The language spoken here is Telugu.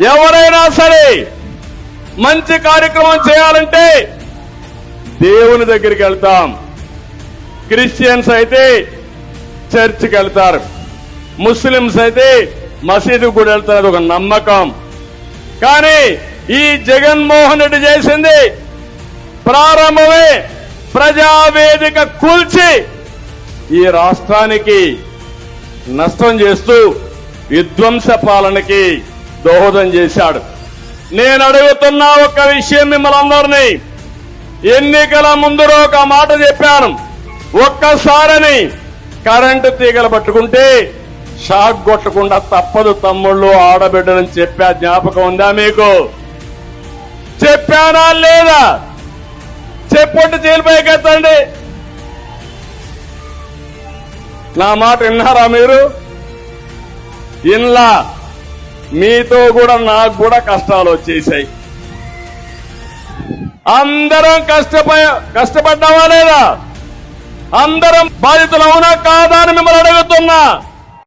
ఎవరైనా సరే మంచి కార్యక్రమం చేయాలంటే దేవుని దగ్గరికి వెళ్తాం. క్రిస్టియన్స్ అయితే చర్చికి వెళ్తారు. ముస్లింస్ అయితే మసీదు కూడా వెళ్తారు అది ఒక నమ్మకం. కానీ ఈ జగన్మోహన్ రెడ్డి చేసింది ప్రారంభమే ప్రజావేదిక కూల్చి ఈ రాష్ట్రానికి నష్టం చేస్తూ విధ్వంస పాలనకి దోహదం చేశాడు. నేను అడుగుతున్న ఒక విషయం మిమ్మల్ని అందరినీ ఎన్నికల ముందు ఒక మాట చెప్పాను. ఒక్కసారని కరెంటు తీగలు పట్టుకుంటే షాక్ కొట్టకుండా తప్పదు తమ్ముళ్ళు ఆడబిడ్డలని చెప్పా జ్ఞాపకం ఉందా మీకు? చెప్పానా లేదా? చెప్పండి జైలుపైకెత్తండి నా మాట విన్నారా మీరు? ఇన్లా మీతో కూడా నాకు కూడా కష్టాలు వచ్చేసాయి. అందరం కష్టప కష్టపడ్డావా లేదా? అందరం బాధితులు అవునా కాదా అని మిమ్మల్ని అడుగుతున్నా.